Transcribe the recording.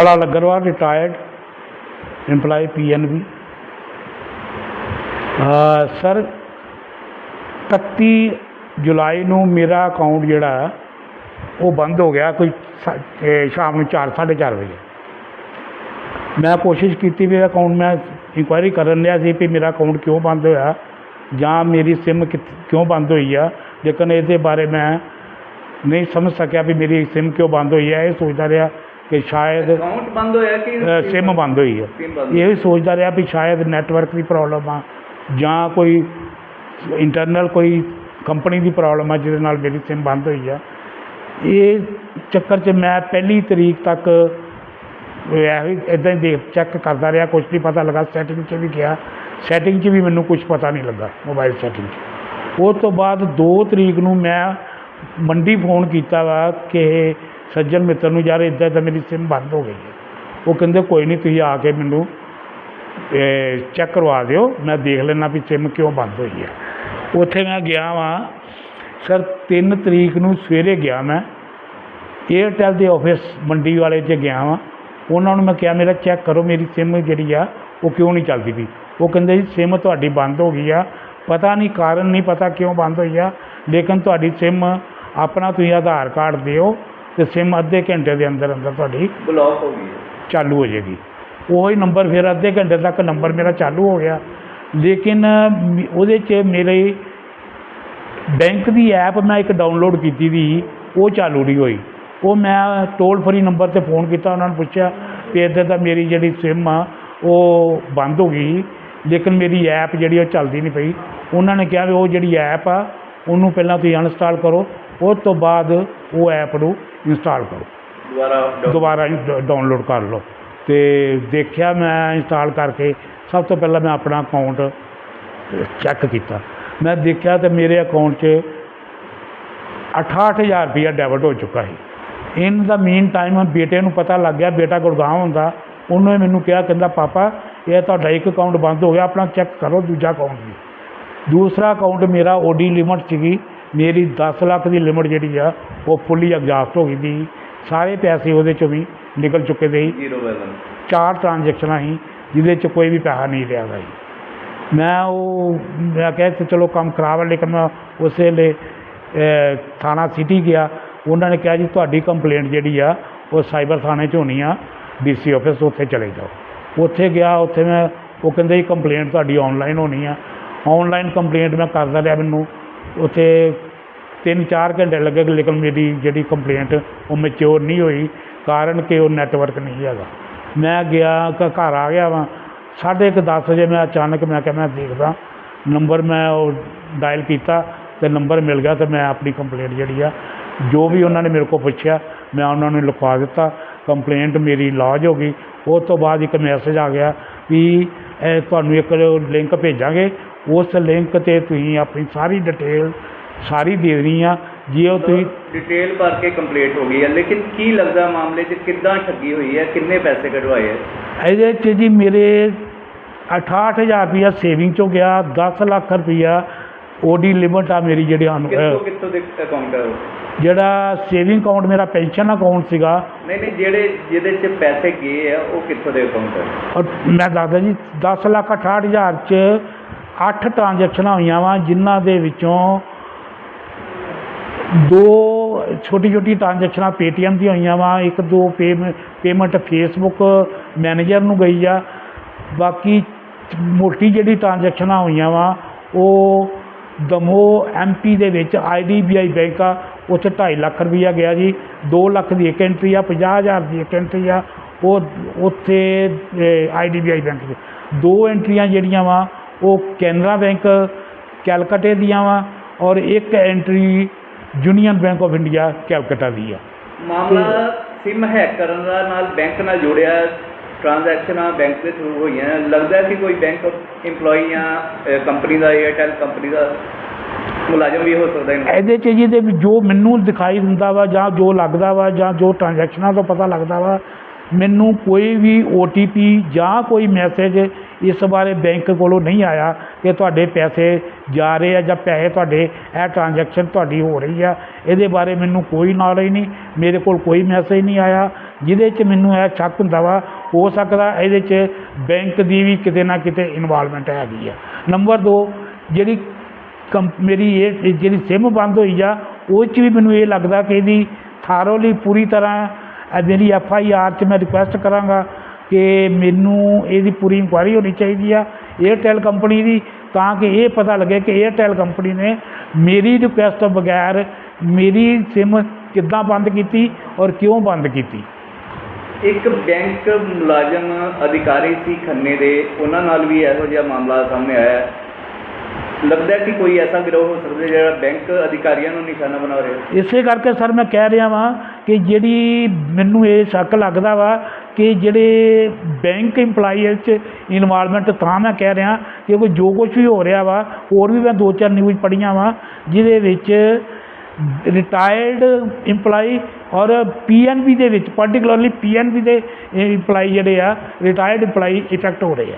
Bala Lagarwal, retired, employee PNB. ਅਹ sir 31 ਜੁਲਾਈ ਨੂੰ ਮੇਰਾ ਅਕਾਊਂਟ ਜਿਹੜਾ ਉਹ ਬੰਦ ਹੋ ਗਿਆ ਕੋਈ ਸ਼ਾਮ ਨੂੰ 4 4:30 ਵਜੇ ਮੈਂ ਕੋਸ਼ਿਸ਼ ਕੀਤੀ ਵੀ ਅਕਾਊਂਟ ਮੈਂ ਇਨਕੁਆਇਰੀ ਕਰਨ ਲਿਆ ਸੀ ਵੀ ਮੇਰਾ ਅਕਾਊਂਟ ਕਿਉਂ ਬੰਦ ਹੋਇਆ ਜਾਂ ਮੇਰੀ ਸਿਮ ਕਿਉਂ ਬੰਦ ਹੋਈ ਆ ਲੇਕਿਨ ਇਹਦੇ ਬਾਰੇ ਮੈਂ ਨਹੀਂ ਸਮਝ ਸਕਿਆ ਵੀ ਮੇਰੀ ਸਿਮ ਕਿਉਂ ਬੰਦ ਹੋਈ ਹੈ ਇਹ ਸੋਚਦਾ ਰਿਹਾ ਕਿ ਸ਼ਾਇਦ ਅਕਾਊਂਟ ਬੰਦ ਹੋਇਆ ਕਿ ਸਿਮ ਬੰਦ ਹੋਈ ਹੈ। ਬੰਦ ਇਹ ਵੀ ਸੋਚਦਾ ਰਿਹਾ ਵੀ ਸ਼ਾਇਦ ਨੈਟਵਰਕ ਦੀ ਪ੍ਰੋਬਲਮ ਆ ਜਾਂ ਕੋਈ ਇੰਟਰਨਲ ਕੋਈ ਕੰਪਨੀ ਦੀ ਪ੍ਰੋਬਲਮ ਆ ਜਿਹਦੇ ਨਾਲ ਮੇਰੀ ਸਿਮ ਬੰਦ ਹੋਈ ਆ। ਇਹ ਚੱਕਰ 'ਚ ਮੈਂ ਪਹਿਲੀ ਤਰੀਕ ਤੱਕ ਇਹੋ ਇਦਾਂ ਹੀ ਦੇਖ ਚੈੱਕ ਕਰਦਾ ਰਿਹਾ ਕੁਝ ਨਹੀਂ ਪਤਾ ਲੱਗਾ। ਸੈਟਿੰਗ 'ਚ ਵੀ ਗਿਆ ਸੈਟਿੰਗ 'ਚ ਵੀ ਮੈਨੂੰ ਕੁਝ ਪਤਾ ਨਹੀਂ ਲੱਗਾ ਮੋਬਾਈਲ ਸੈਟਿੰਗ 'ਚ। ਉਸ ਤੋਂ ਬਾਅਦ 2 ਤਰੀਕ ਨੂੰ ਮੈਂ ਮੰਡੀ ਫੋਨ ਕੀਤਾ ਵਾ ਕਿ ਸੱਜਣ ਮਿੱਤਰ ਨੂੰ, ਯਾਰ ਇਦਾਂ ਤਾਂ ਮੇਰੀ ਸਿਮ ਬੰਦ ਹੋ ਗਈ ਹੈ। ਉਹ ਕਹਿੰਦੇ, ਕੋਈ ਨਹੀਂ, ਤੁਸੀਂ ਆ ਕੇ ਮੈਨੂੰ ਚੈੱਕ ਕਰਵਾ ਦਿਓ। ਮੈਂ ਦੇਖ ਲੈਣਾ ਵੀ ਸਿਮ ਕਿਉਂ ਬੰਦ ਹੋਈ ਹੈ। ਉੱਥੇ ਮੈਂ ਗਿਆ ਵਾਂ। ਸਰ 3 ਤਰੀਕ ਨੂੰ ਸਵੇਰੇ ਗਿਆ ਮੈਂ। ਏਅਰਟੈਲ ਦੇ ਆਫਿਸ ਮੰਡੀ ਵਾਲੇ 'ਚ ਗਿਆ ਵਾਂ, ਉਹਨਾਂ ਨੂੰ ਮੈਂ ਕਿਹਾ, ਮੇਰਾ ਚੈੱਕ ਕਰੋ, ਮੇਰੀ ਸਿਮ ਜਿਹੜੀ ਆ, ਉਹ ਕਿਉਂ ਨਹੀਂ ਚੱਲਦੀ ਪਈ? ਉਹ ਕਹਿੰਦੇ ਜੀ ਸਿਮ ਤੁਹਾਡੀ ਬੰਦ ਹੋ ਗਈ ਆ। ਪਤਾ ਨਹੀਂ ਕਾਰਨ, ਨਹੀਂ ਪਤਾ ਕਿਉਂ ਬੰਦ ਹੋਈ ਆ। ਲੇਕਿਨ ਤੁਹਾਡੀ ਸਿਮ ਆਪਣਾ ਤੁਸੀਂ ਆਧਾਰ ਕਾਰਡ ਦਿਓ। ਤੇ ਸਿਮ ਅੱਧੇ ਘੰਟੇ ਦੇ ਅੰਦਰ ਅੰਦਰ ਤੁਹਾਡੀ ਬਲੌਕ ਹੋ ਗਈ। ਚਾਲੂ ਹੋ ਜਾਏਗੀ। ਉਹੀ ਨੰਬਰ ਫਿਰ ਅੱਧੇ ਘੰਟੇ ਤੱਕ ਨੰਬਰ ਮੇਰਾ ਚਾਲੂ ਹੋ ਗਿਆ। ਲੇਕਿਨ ਉਹਦੇ 'ਚ ਮੇਰੇ ਬੈਂਕ ਦੀ ਐਪ ਮੈਂ ਇੱਕ ਡਾਊਨਲੋਡ ਕੀਤੀ ਦੀ ਉਹ ਚਾਲੂ ਨਹੀਂ ਹੋਈ। ਉਹ ਮੈਂ ਟੋਲ ਫਰੀ ਨੰਬਰ ਤੇ ਫੋਨ ਕੀਤਾ ਉਹਨਾਂ ਨੂੰ ਪੁੱਛਿਆ ਵੀ ਇੱਦਾਂ ਤਾਂ ਮੇਰੀ ਜਿਹੜੀ ਸਿਮ ਆ ਉਹ ਬੰਦ ਹੋ ਗਈ। ਲੇਕਿਨ ਮੇਰੀ ਐਪ ਜਿਹੜੀ ਉਹ ਚੱਲਦੀ ਨਹੀਂ ਪਈ। ਉਹਨਾਂ ਨੇ ਕਿਹਾ ਵੀ ਉਹ ਜਿਹੜੀ ਐਪ ਆ ਉਹਨੂੰ ਪਹਿਲਾਂ ਤੁਸੀਂ ਅਨਇੰਸਟਾਲ ਕਰੋ ਉਸ ਤੋਂ ਬਾਅਦ ਉਹ ਐਪ ਨੂੰ ਇੰਸਟਾਲ ਕਰੋ। ਦੁਬਾਰਾ ਦੁਬਾਰਾ ਡਾਊਨਲੋਡ ਕਰ ਲਓ। ਤੇ ਦੇਖਿਆ ਮੈਂ ਇੰਸਟਾਲ ਕਰਕੇ ਸਭ ਤੋਂ ਪਹਿਲਾਂ ਮੈਂ ਆਪਣਾ ਅਕਾਊਂਟ ਚੈੱਕ ਕੀਤਾ। ਮੈਂ ਦੇਖਿਆ ਤੇ ਮੇਰੇ ਅਕਾਊਂਟ 'ਚ 68000 ਰੁਪਇਆ ਡੈਬਿਟ ਹੋ ਚੁੱਕਾ ਸੀ। ਇਨ ਦਾ ਮੀਨ ਟਾਈਮ ਬੇਟੇ ਨੂੰ ਪਤਾ ਲੱਗ ਗਿਆ ਬੇਟਾ ਗੁੜਗਾਉਂ ਹੁੰਦਾ। ਉਹਨੇ ਮੈਨੂੰ ਕਿਹਾ ਕਹਿੰਦਾ ਪਾਪਾ ਇਹ ਤੁਹਾਡਾ ਇੱਕ ਅਕਾਊਂਟ ਬੰਦ ਹੋ ਗਿਆ ਆਪਣਾ ਚੈੱਕ ਕਰੋ ਦੂਜਾ ਅਕਾਊਂਟ ਵੀ। ਦੂਸਰਾ ਅਕਾਊਂਟ ਮੇਰਾ ਓਡੀ ਲਿਮਟ ਸੀਗੀ ਮੇਰੀ 10 ਲੱਖ ਦੀ ਲਿਮਟ ਜਿਹੜੀ ਆ ਉਹ ਫੁੱਲੀ ਐਗਜ਼ਾਸਟ ਹੋ ਗਈ ਸੀ। ਸਾਰੇ ਪੈਸੇ ਉਹਦੇ ਚੋਂ ਵੀ ਨਿਕਲ ਚੁੱਕੇ ਦੇ ਸੀ। ਜ਼ੀਰੋ ਬੈਲੈਂਸ ਚਾਰ ਟ੍ਰਾਂਜੈਕਸ਼ਨਾਂ ਸੀ ਜਿਹਦੇ ਚ ਕੋਈ ਵੀ ਪੈਸਾ ਨਹੀਂ ਗਿਆ ਜੀ ਮੈਂ ਉਹ ਮੈਂ ਕਿਹਾ ਕਿ ਚਲੋ ਕੰਮ ਖਰਾਬ ਹੈ ਲੇਕਿਨ ਮੈਂ ਉਸੇ ਅਹ, ਥਾਣਾ ਸਿਟੀ ਗਿਆ। ਉਹਨਾਂ ਨੇ ਕਿਹਾ ਜੀ ਤੁਹਾਡੀ ਕੰਪਲੇਂਟ ਜਿਹੜੀ ਆ ਉਹ ਸਾਈਬਰ ਥਾਣੇ 'ਚ ਹੋਣੀ ਆ। ਡੀਸੀ ਆਫਿਸ ਉੱਥੇ ਚਲੇ ਜਾਓ। ਉੱਥੇ ਗਿਆ ਉੱਥੇ ਮੈਂ ਉਹ ਕਹਿੰਦੇ ਜੀ ਕੰਪਲੇਂਟ ਤੁਹਾਡੀ ਆਨਲਾਈਨ ਹੋਣੀ ਆ। ਔਨਲਾਈਨ ਕੰਪਲੇਂਟ ਮੈਂ ਕਰਦਾ ਰਿਹਾ ਮੈਨੂੰ। ਉੱਥੇ ਤਿੰਨ ਚਾਰ ਘੰਟੇ ਲੱਗੇ ਲੇਕਿਨ ਮੇਰੀ ਜਿਹੜੀ ਕੰਪਲੇਂਟ ਉਹ ਮੈਚਿਓਰ ਨਹੀਂ ਹੋਈ, ਕਾਰਨ ਕਿ ਉਹ ਨੈਟਵਰਕ ਨਹੀਂ ਹੈਗਾ। ਮੈਂ ਗਿਆ, ਘ- ਘਰ ਆ ਗਿਆ ਵਾਂ। ਸਾਢੇ ਕੁ ਦਸ ਵਜੇ ਮੈਂ ਅਚਾਨਕ ਮੈਂ ਕਿਹਾ, ਮੈਂ ਦੇਖਦਾ ਨੰਬਰ ਮੈਂ ਉਹ ਡਾਇਲ ਕੀਤਾ ਅਤੇ ਨੰਬਰ ਮਿਲ ਗਿਆ ਅਤੇ ਮੈਂ ਆਪਣੀ ਕੰਪਲੇਂਟ ਜਿਹੜੀ ਆ, ਜੋ ਵੀ ਉਹਨਾਂ ਨੇ ਮੇਰੇ ਕੋਲ ਪੁੱਛਿਆ, ਮੈਂ ਉਹਨਾਂ ਨੂੰ ਲਿਖਵਾ ਦਿੱਤਾ। ਕੰਪਲੇਂਟ ਮੇਰੀ ਲੌਜ ਹੋ ਗਈ। ਉਸ ਤੋਂ ਬਾਅਦ ਇੱਕ ਮੈਸੇਜ ਆ ਗਿਆ ਵੀ ਤੁਹਾਨੂੰ ਇੱਕ ਲਿੰਕ ਭੇਜਾਂਗੇ। ਉਸ ਲਿੰਕ ਤੇ ਤੁਸੀਂ ਆਪਣੀ ਸਾਰੀ ਡਿਟੇਲ ਸਾਰੀ ਦੇਣੀ ਆ। ਜੇ ਉਹ ਤੁਸੀਂ ਡਿਟੇਲ ਭਰ ਕੇ ਕੰਪਲੀਟ ਹੋ ਗਈ ਹੈ ਲੇਕਿਨ ਕੀ ਲੱਗਦਾ ਮਾਮਲੇ 'ਚ ਕਿੱਦਾਂ ਠੱਗੀ ਹੋਈ ਹੈ? ਕਿੰਨੇ ਪੈਸੇ ਕਢਵਾਏ ਹੈ ਇਹਦੇ 'ਚ ਜੀ ਮੇਰੇ 68000 ਰੁਪਇਆ ਸੇਵਿੰਗ ਚੋਂ ਗਿਆ 10 ਲੱਖ ਰੁਪਇਆ ਓਡੀ ਲਿਮਟ ਆ ਮੇਰੀ ਜਿਹੜੀ ਅਨੁ- ਕਿੱਥੋਂ ਕਿੱਥੋਂ ਦੇ ਅਕਾਊਂਟ ਹੈ ਉਹ? ਜਿਹੜਾ ਸੇਵਿੰਗ ਅਕਾਊਂਟ ਮੇਰਾ ਪੈਨਸ਼ਨ ਅਕਾਊਂਟ ਸੀਗਾ। ਨਹੀਂ ਨਹੀਂ ਜਿਹੜੇ ਜਿਹਦੇ 'ਚ ਪੈਸੇ ਗਏ ਆ ਉਹ ਕਿੱਥੋਂ ਦੇ ਅਕਾਊਂਟ ਹੈ ਔਰ ਮੈਂ ਦੱਸਦਾ ਜੀ 10 ਲੱਖ 68000 ਚ 8 ਟ੍ਰਾਂਜੈਕਸ਼ਨਾਂ ਹੋਈਆਂ ਵਾ, ਜਿਨ੍ਹਾਂ ਦੇ ਵਿੱਚੋਂ ਦੋ ਛੋਟੀ ਛੋਟੀ ਟ੍ਰਾਂਜੈਕਸ਼ਨਾਂ ਪੇਟੀਐਮ ਦੀਆਂ ਹੋਈਆਂ ਵਾ, ਇੱਕ ਦੋ ਪੇਮੈਂਟ ਫੇਸਬੁੱਕ ਮੈਨੇਜਰ ਨੂੰ ਗਈ ਆ। ਬਾਕੀ ਮੋਟੀ ਜਿਹੜੀ ਟ੍ਰਾਂਜੈਕਸ਼ਨਾਂ ਹੋਈਆਂ ਵਾ, ਉਹ ਦਮੋ ਐਮਪੀ ਦੇ ਵਿੱਚ ਆਈਡੀਬੀਆਈ ਬੈਂਕ ਆ, ਉੱਥੇ 2.5 ਲੱਖ ਰੁਪਈਆ ਗਿਆ ਜੀ। 2 ਲੱਖ ਦੀ ਇੱਕ ਐਂਟਰੀ ਆ 50000 ਦੀ ਇੱਕ ਐਂਟਰੀ ਆ, ਉਹ ਉੱਥੇ ਆਈਡੀਬੀਆਈ ਬੈਂਕ 'ਚ ਦੋ ਐਂਟਰੀਆਂ ਜਿਹੜੀਆਂ ਵਾ ਉਹ ਕੈਨਰਾ ਬੈਂਕ ਕੈਲਕਟੇ ਦੀਆਂ ਵਾ ਔਰ ਇੱਕ entry union bank of India Calcutta ਦੀ ਆ। ਮਾਮਲਾ ਸਿਮ ਹੈਕ ਕਰਨ ਦਾ ਨਾਲ ਬੈਂਕ ਨਾਲ ਜੁੜਿਆ ਟ੍ਰਾਂਜੈਕਸ਼ਨਾਂ ਬੈਂਕ ਦੇ ਥਰੂ ਹੋਈਆਂ। ਲੱਗਦਾ ਕਿ ਕੋਈ ਬੈਂਕ EMPLOYE ਜਾਂ ਕੰਪਨੀ ਦਾ ਏਅਰਟੈਲ ਕੰਪਨੀ ਦਾ ਮੁਲਾਜ਼ਮ ਵੀ ਹੋ ਸਕਦਾ ਹੈ। ਇਹਦੇ 'ਚ ਜੀ ਦੇ ਵੀ ਜੋ ਮੈਨੂੰ ਦਿਖਾਈ ਦਿੰਦਾ ਵਾ ਜਾਂ ਜੋ ਲੱਗਦਾ ਵਾ ਜਾਂ ਜੋ ਟ੍ਰਾਂਜੈਕਸ਼ਨਾਂ ਤੋਂ ਪਤਾ ਲੱਗਦਾ ਵਾ ਮੈਨੂੰ ਕੋਈ ਵੀ OTP ਜਾਂ ਕੋਈ ਮੈਸੇਜ ਇਸ ਬਾਰੇ ਬੈਂਕ ਕੋਲੋਂ ਨਹੀਂ ਆਇਆ ਕਿ ਤੁਹਾਡੇ ਪੈਸੇ ਜਾ ਰਹੇ ਆ ਜਾਂ ਪੈਸੇ ਤੁਹਾਡੇ, ਇਹ ਟ੍ਰਾਂਜੈਕਸ਼ਨ ਤੁਹਾਡੀ ਹੋ ਰਹੀ ਆ। ਇਹਦੇ ਬਾਰੇ ਮੈਨੂੰ ਕੋਈ ਨੌਲੇਜ ਨਹੀਂ, ਮੇਰੇ ਕੋਲ ਕੋਈ ਮੈਸੇਜ ਨਹੀਂ ਆਇਆ। ਜਿਹਦੇ 'ਚ ਮੈਨੂੰ ਇਹ ਸ਼ੱਕ ਹੁੰਦਾ ਵਾ, ਹੋ ਸਕਦਾ ਇਹਦੇ 'ਚ ਬੈਂਕ ਦੀ ਵੀ ਕਿਤੇ ਨਾ ਕਿਤੇ ਇਨਵੋਲਵਮੈਂਟ ਹੈਗੀ ਆ। ਨੰਬਰ 2 ਜਿਹੜੀ ਕੰਪ, ਮੇਰੀ ਇਹ, ਜਿਹੜੀ ਸਿਮ ਬੰਦ ਹੋਈ ਆ, ਉਹ 'ਚ ਵੀ ਮੈਨੂੰ ਇਹ ਲੱਗਦਾ ਕਿ ਇਹਦੀ ਥਾਰੋਲੀ ਪੂਰੀ ਤਰ੍ਹਾਂ ਮੇਰੀ ਜਿਹੜੀ ਐਫ ਆਈ ਆਰ 'ਚ ਮੈਂ ਰਿਕੁਐਸਟ ਕਰਾਂਗਾ। ਕਿ ਮੈਨੂੰ ਇਹਦੀ ਪੂਰੀ ਇਨਕੁਆਇਰੀ ਹੋਣੀ ਚਾਹੀਦੀ ਆ ਏਅਰਟੈਲ ਕੰਪਨੀ ਦੀ ਤਾਂ ਕਿ ਇਹ ਪਤਾ ਲੱਗੇ ਕਿ ਏਅਰਟੈਲ ਕੰਪਨੀ ਨੇ ਮੇਰੀ ਰਿਕੁਐਸਟ ਤੋਂ ਬਗੈਰ ਮੇਰੀ ਸਿਮ ਕਿੱਦਾਂ ਬੰਦ ਕੀਤੀ ਔਰ ਕਿਉਂ ਬੰਦ ਕੀਤੀ ਇੱਕ ਬੈਂਕ ਮੁਲਾਜ਼ਮ ਅਧਿਕਾਰੀ ਸੀ ਖੰਨੇ ਦੇ ਉਹਨਾਂ ਨਾਲ ਵੀ ਇਹੋ ਜਿਹਾ ਮਾਮਲਾ ਸਾਹਮਣੇ ਆਇਆ। ਲੱਗਦਾ ਕਿ ਕੋਈ ਐਸਾ ਗਿਰੋਹ ਹੋ ਸਕਦਾ ਹੈ ਜਿਹੜਾ ਬੈਂਕ ਅਧਿਕਾਰੀਆਂ ਨੂੰ ਨਿਸ਼ਾਨਾ ਬਣਾ ਰਿਹਾ ਇਸੇ ਕਰਕੇ ਸਰ ਮੈਂ ਕਹਿ ਰਿਹਾ ਵਾਂ ਕਿ ਜਿਹੜੀ ਮੈਨੂੰ ਇਹ ਸ਼ੱਕ ਲੱਗਦਾ ਵਾ ਕਿ ਜਿਹੜੇ ਬੈਂਕ EMPLOYEES 'ਚ ਇਨਵਾਲਵਮੈਂਟ ਤਾਂ ਮੈਂ ਕਹਿ ਰਿਹਾ ਕਿ ਕੋਈ ਜੋ ਕੁਝ ਵੀ ਹੋ ਰਿਹਾ ਵਾ, ਹੋਰ ਵੀ ਮੈਂ ਦੋ ਚਾਰ ਨਿਊਜ਼ ਪੜ੍ਹੀਆਂ ਵਾ, ਜਿਹਦੇ ਵਿੱਚ ਰਿਟਾਇਰਡ ਇੰਪਲਾਈ ਔਰ PNB ਦੇ ਵਿੱਚ ਪਾਰਟਿਕੂਲਰਲੀ PNB ਦੇ ਇੰਪਲਾਈ ਜਿਹੜੇ ਆ ਰਿਟਾਇਰਡ ਇੰਪਲਾਈ ਇਫੈਕਟ ਹੋ ਰਹੇ ਆ।